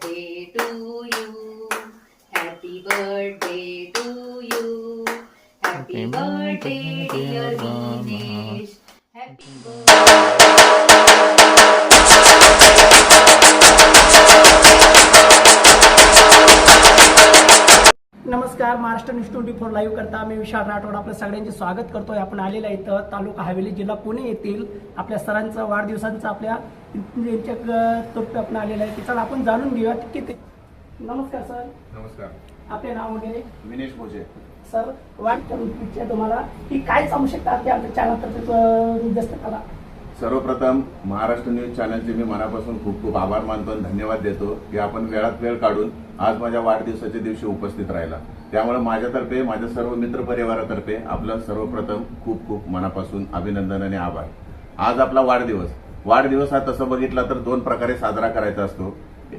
birthday to you. Happy birthday to you. Happy birthday, dear Dinesh. Happy birthday. नमस्कार Maharashtra news twenty four live करता मी विशाल राठोड. आपल्या सगळ्यांचे स्वागत करतोय. आपण आलेलं आहे इथं तालुका हवेली जिल्हा पुणे येथील आपल्या सरांचं वाढदिवसांचं आपल्या तर्फे आपण आलेलं आहे. की चला आपण जाणून घेऊया किती नमस्कार सर. नमस्कार. आपले नाव वगैरे? विनेश भोजे. सर वाट करून तुम्हाला की काय सांगू शकता? आमच्या चॅनल निर्देश करा. सर्वप्रथम महाराष्ट्र न्यूज चॅनलचे मी मनापासून खूप खूप आभार मानतो आणि धन्यवाद देतो की आपण वेळात वेळ काढून आज माझ्या वाढदिवसाच्या दिवशी उपस्थित राहिला. त्यामुळे माझ्यातर्फे माझ्या सर्व मित्र परिवारातर्फे आपलं सर्वप्रथम खूप खूप मनापासून अभिनंदन आणि आभार. आज आपला वाढदिवस. वाढदिवस हा तसं बघितला तर दोन प्रकारे साजरा करायचा असतो.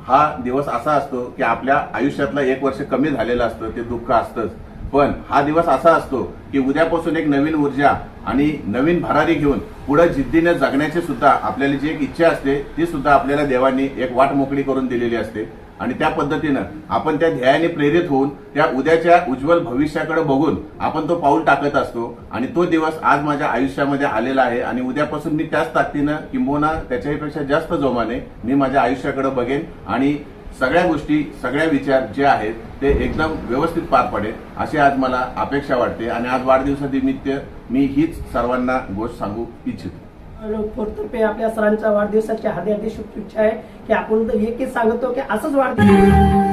हा दिवस असा असतो की आपल्या आयुष्यातला एक वर्ष कमी झालेलं असतं ते दुःख असतंच. पण हा दिवस असा असतो की उद्यापासून एक नवीन ऊर्जा आणि नवीन भरारी घेऊन पुढे जिद्दीने जगण्याची सुद्धा आपल्याला जी एक इच्छा असते ती सुद्धा आपल्याला देवांनी एक वाट मोकळी करून दिलेली असते. आणि त्या पद्धतीनं आपण त्या ध्येयाने प्रेरित होऊन त्या उद्याच्या उज्ज्वल भविष्याकडे बघून आपण तो पाऊल टाकत असतो. आणि तो दिवस आज माझ्या आयुष्यामध्ये आलेला आहे आणि उद्यापासून मी त्याच ताकदीनं किंबोना त्याच्याहीपेक्षा जास्त जोमाने मी माझ्या आयुष्याकडे बघेन आणि सगळ्या गोष्टी सगळ्या विचार जे आहेत ते एकदम व्यवस्थित पार पडेल अशी आज मला अपेक्षा वाटते. आणि आज वाढदिवसानिमित्त मी हीच सर्वांना गोष्ट सांगू इच्छितो. लोकतर्फे आपल्या सरांच्या वाढदिवसाच्या हार्दिक हार्दिक शुभेच्छा आहे की आपण तर एकच सांगतो की असंच वाढदिवस